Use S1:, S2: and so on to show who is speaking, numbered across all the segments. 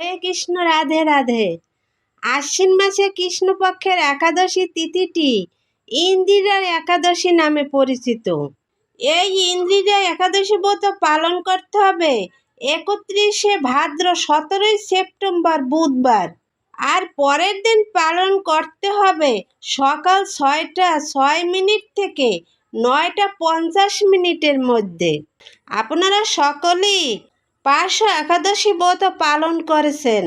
S1: হে কৃষ্ণ, রাধে রাধে। আশ্বিন মাসে কৃষ্ণপক্ষের একাদশী তিথিটি ইন্দিরার একাদশী নামে পরিচিত। এই ইন্দিরা একাদশী ব্রত পালন করতে হবে একত্রিশে ভাদ্র সতেরোই সেপ্টেম্বর, বুধবার। আর পরের দিন পালন করতে হবে সকাল ছয়টা ছয় মিনিট থেকে নয়টা পঞ্চাশ মিনিটের মধ্যে। আপনারা সকলেই পাঁচশো একাদশী ব্রত পালন করেছেন।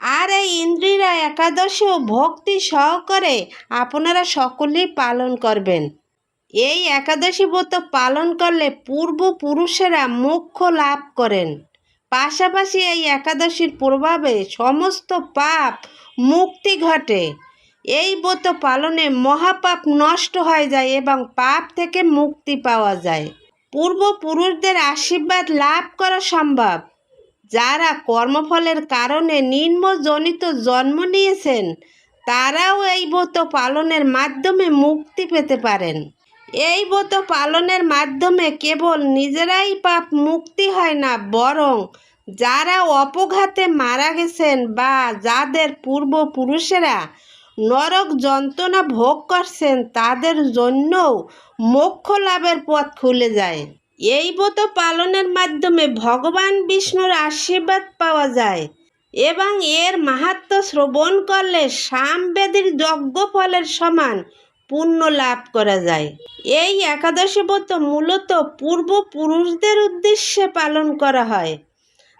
S1: আর এই ইন্দ্রিরা একাদশী ও ভক্তি সহকারে আপনারা সকলেই পালন করবেন। এই একাদশী ব্রত পালন করলে পূর্বপুরুষেরা মোক্ষ লাভ করেন। পাশাপাশি এই একাদশীর প্রভাবে সমস্ত পাপ মুক্তি ঘটে। এই ব্রত পালনে মহাপাপ নষ্ট হয়ে যায় এবং পাপ থেকে মুক্তি পাওয়া যায়। পূর্বপুরুষদের আশীর্বাদ লাভ করা সম্ভব। যারা কর্মফলের কারণে নিম্নজনিত জন্ম নিয়েছেন, তারাও এই ব্রত পালনের মাধ্যমে মুক্তি পেতে পারেন। এই ব্রত পালনের মাধ্যমে কেবল নিজেরাই পাপ মুক্তি হয় না, বরং যারা অপঘাতে মারা গেছেন বা যাদের পূর্বপুরুষেরা নরক যন্ত্রণা ভোগ করছেন, তাদের জন্যও মোক্ষ লাভের পথ খুলে যায়। এই ব্রত পালনের মাধ্যমে ভগবান বিষ্ণুর আশীর্বাদ পাওয়া যায় এবং এর মাহাত্ম শ্রবণ করলে সামবেদীর যজ্ঞ ফলের সমান পুণ্য লাভ করা যায়। এই একাদশী ব্রত মূলত পূর্বপুরুষদের উদ্দেশ্যে পালন করা হয়,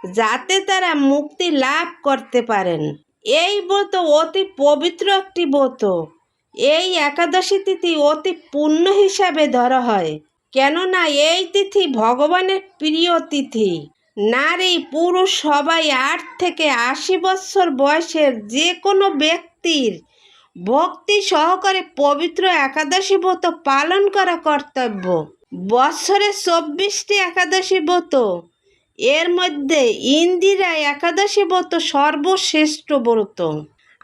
S1: যাতে তারা মুক্তি লাভ করতে পারেন। এই ব্রত অতি পবিত্র একটি ব্রত। এই একাদশী তিথি অতি পুণ্য হিসাবে ধরা হয়। কেননা এই তিথি ভগবানের প্রিয় তিথি। নারী, পুরুষ সবাই আট থেকে আশি বছর বয়সের যে কোনো ব্যক্তির ভক্তি সহকারে পবিত্র একাদশী ব্রত পালন করা কর্তব্য। বছরে চব্বিশটি একাদশী ব্রত। এর মধ্যে ইন্দিরা একাদশী ব্রত সর্বশ্রেষ্ঠ ব্রত।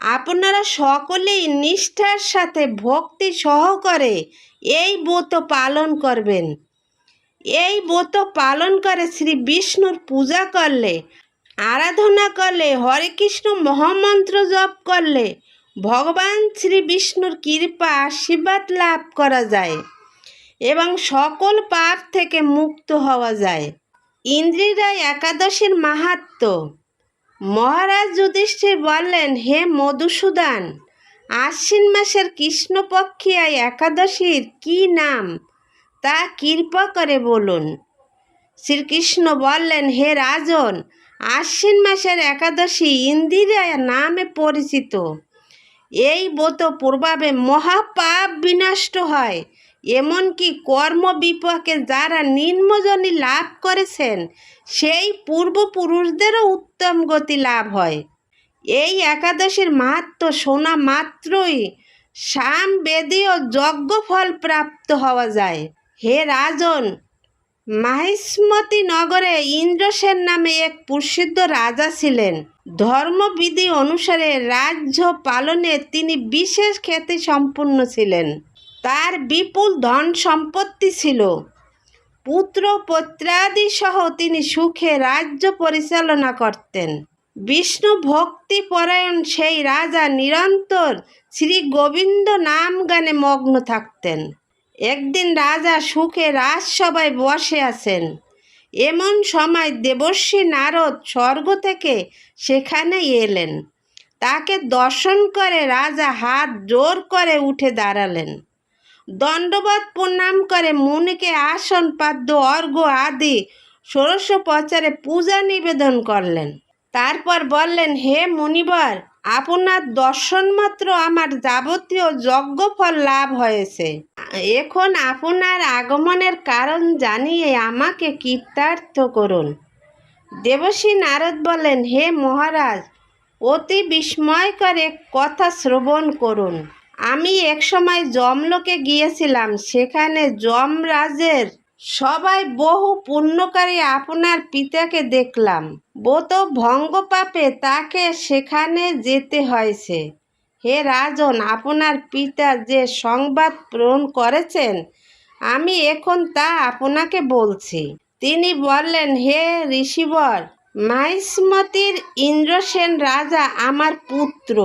S1: আপনারা সকলেই নিষ্ঠার সাথে ভক্তি সহকারে এই ব্রত পালন করবেন। এই ব্রত পালন করে শ্রী বিষ্ণুর পূজা করলে, আরাধনা করলে, হরে কৃষ্ণ মহামন্ত্র জপ করলে ভগবান শ্রী বিষ্ণুর কৃপা আশীর্বাদ লাভ করা যায় এবং সকল পাপ থেকে মুক্ত হওয়া যায়। ইন্দ্রিরা একাদশীর মাহাত্ম মহারাজ যুধিষ্ঠির বললেন, হে মধুসূদন, আশ্বিন মাসের কৃষ্ণপক্ষিয়া একাদশীর কি নাম? তা কৃপা করে বলুন। শ্রীকৃষ্ণ বললেন, হে রাজন, আশ্বিন মাসের একাদশী ইন্দিরা নামে পরিচিত। এই ব্রত প্রভাবে মহাপাপ বিনষ্ট হয়। এমনকি কর্ম বিপাকে যারা নিম্নজনী লাভ করেছেন, সেই পূর্বপুরুষদেরও উত্তম গতি লাভ হয়। এই একাদশীর মাহাত্ম শোনা মাত্রই সাম বেদীয় যজ্ঞ ফল প্রাপ্ত হওয়া যায়। হে রাজন, মাহিষ্মতি নগরে ইন্দ্রসেন নামে এক প্রসিদ্ধ রাজা ছিলেন। ধর্মবিধি অনুসারে রাজ্য পালনে তিনি বিশেষ খ্যাতি সম্পন্ন ছিলেন। তার বিপুল ধন সম্পত্তি ছিল। পুত্র পত্রাদি সহ তিনি সুখে রাজ্য পরিচালনা করতেন। বিষ্ণু ভক্তি পরায়ণ সেই রাজা নিরন্তর শ্রী গোবিন্দ নাম গানে মগ্ন থাকতেন। একদিন রাজা সুখে রাজসভায় বসে আছেন। এমন সময় দেবর্ষী নারদ স্বর্গ থেকে সেখানে এলেন। তাকে দর্শন করে রাজা হাত জোর করে উঠে দাঁড়ালেন। দণ্ডবাদ প্রণাম করে মুনিকে আসন, পাদ্য অর্ঘ আদি ষোড়শোপচারে পূজা নিবেদন করলেন। তারপর বললেন, হে মুনিবর, আপনার দর্শন মাত্র আমার যাবতীয় যজ্ঞফল লাভ হয়েছে। এখন আপনার আগমনের কারণ জানিয়ে আমাকে কৃতার্থ করুন। দেবশ্রী নারদ বলেন হে মহারাজ, অতি বিস্ময়কর এক কথা শ্রবণ করুন। আমি একসময় জমলোকে গিয়েছিলাম, সেখানে যমরাজের সবাই বহু পুণ্যকারী আপনার পিতাকে দেখলাম। ব্রত ভঙ্গ পাপে তাকে সেখানে যেতে হয়েছে। হে রাজন, আপনার পিতা যে সংবাদ প্রেরণ করেছেন, আমি এখন তা আপনাকে বলছি। তিনি বললেন, হে ঋষিবর মাহিষ্মতির ইন্দ্রসেন রাজা আমার পুত্র।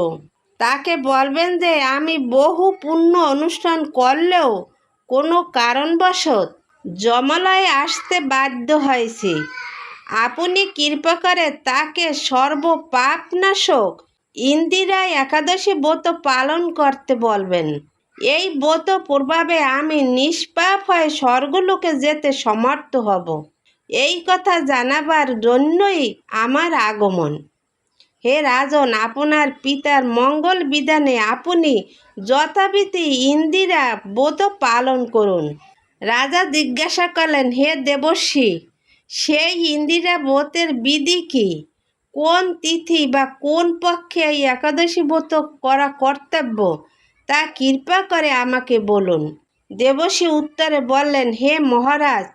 S1: তাকে বলবেন যে, আমি বহু পুণ্য অনুষ্ঠান করলেও কোনো কারণবশত জমলায় আসতে বাধ্য হয়েছি। আপনি কৃপা করে তাকে সর্বপাপনাশক ইন্দিরা একাদশী ব্রত পালন করতে বলবেন। এই ব্রত প্রভাবে আমি নিষ্পাপ হয়ে স্বর্গলোকে যেতে সমর্থ হব। এই কথা জানাবার জন্যই আমার আগমন। হে রাজন, আপনার পিতার মঙ্গল বিধানে আপনি যথাবিধি ইন্দিরা ব্রত পালন করুন। রাজা জিজ্ঞাসা করলেন, হে দেবর্ষী, সেই ইন্দিরা ব্রতের বিধি কি? কোন তিথি বা কোন পক্ষে এই একাদশী ব্রত করা কর্তব্য? তা কৃপা করে আমাকে বলুন। দেবশ্রী উত্তরে বললেন, হে মহারাজ,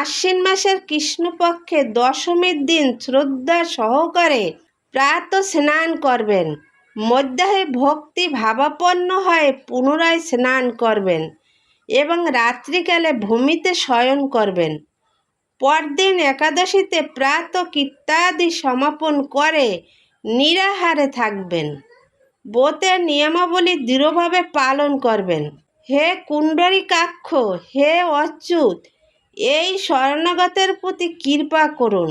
S1: আশ্বিন মাসের কৃষ্ণপক্ষে দশমীর দিন শ্রদ্ধা সহকারে প্রাত স্নান করবেন। মধ্যাহে ভক্তি ভাবাপন্ন হয়ে পুনরায় স্নান করবেন এবং রাত্রিকালে ভূমিতে শয়ন করবেন। পরদিন একাদশীতে প্রাত কীর্তাদি সমাপন করে নিরাহারে থাকবেন। ব্রতের নিয়মাবলী দৃঢ়ভাবে পালন করবেন। হে কুণ্ডরিকাক্ষ, হে অচ্যুত, এই শরণাগতের প্রতি কৃপা করুন।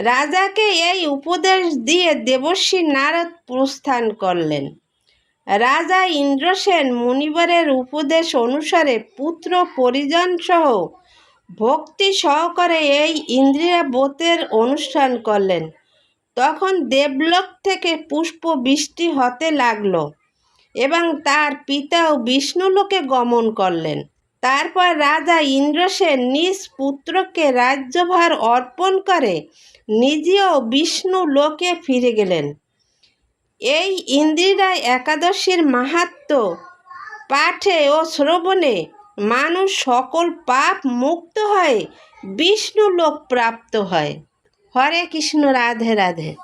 S1: রাজাকে এই উপদেশ দিয়ে দেবশ্রী নারদ প্রস্থান করলেন। রাজা ইন্দ্রসেন মুনিবরের উপদেশ অনুসারে পুত্র পরিজন সহ ভক্তি সহকারে এই ইন্দ্রিয়া বোতের অনুষ্ঠান করলেন। তখন দেবলোক থেকে পুষ্প বৃষ্টি হতে লাগল এবং তার পিতাও বিষ্ণুলোকে গমন করলেন। তারপর রাজা ইন্দ্রসেন নিজ পুত্রকে রাজ্যভার অর্পণ করে নিজেও বিষ্ণু লোকে ফিরে গেলেন। এই ইন্দিরা একাদশীর মাহাত্ম পাঠে ও শ্রবণে মানুষ সকল পাপ মুক্ত হয় বিষ্ণু লোক প্রাপ্ত হয়। হরে কৃষ্ণ, রাধে রাধে।